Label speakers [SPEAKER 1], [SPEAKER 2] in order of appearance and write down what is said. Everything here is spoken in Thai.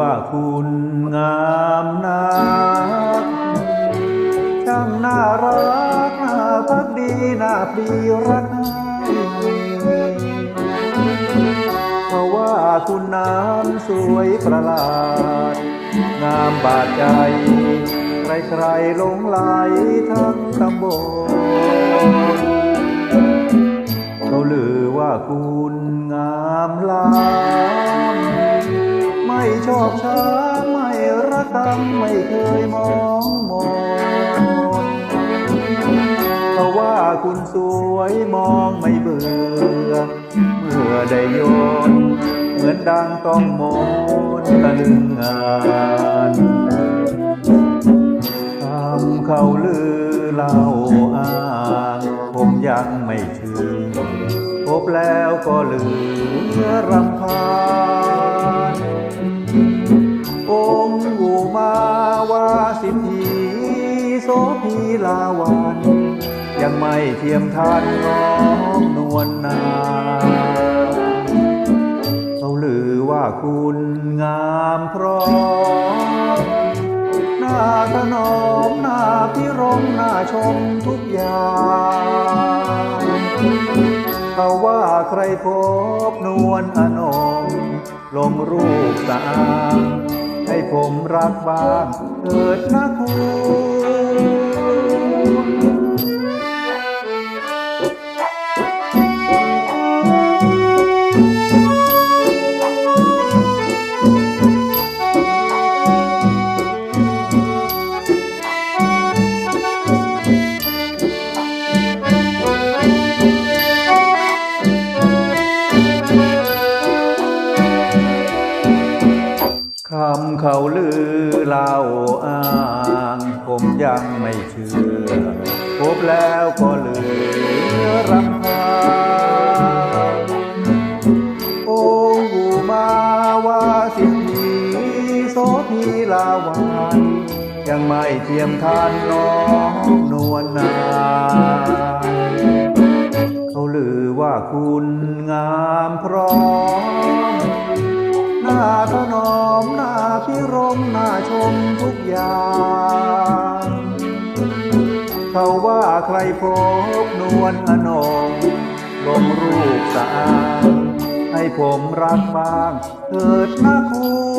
[SPEAKER 1] ว่าคุณงามนักช่างน่ารักน่าพักดีน่าปรีรักนเพราะว่าคุณน้ำสวยประหลาด งามบาดใจ ใครๆหลงไหลทั้งตำบล อบช้าไม่รักกำไม่เคยมองมนเขาว่าคุณสวยมองไม่เบื่อ เมื่อได้โยน เหมือนดังต้องมนตะลึงงานคำเขาลือเล่าอ้างผมยังไม่ถึงพบแล้วก็ลือรำพา พีลาวัน ยังไม่เทียมทันน้องนวลนาเขาลือว่าคุณงามพร้อมหน้าถนอมหน้าพิรมหน้าชมทุกอย่างเขาว่าใครพบนวลอนงลงรูปสางให้ผมรักบ้างเถิดนะคุณ เขาลือเล่าอ้างผมยังไม่เชื่อ พบแล้วก็เหลือรำพานองค์อุมาวาสิทีโสพีลาวันยังไม่เทียมทานน้องนวลนาเขาลือว่าคุณงามพร้อม ยา เขาว่าใครพบนวลอนงลงรูปสะอางให้ผมรักบ้างเถิดนะคุณ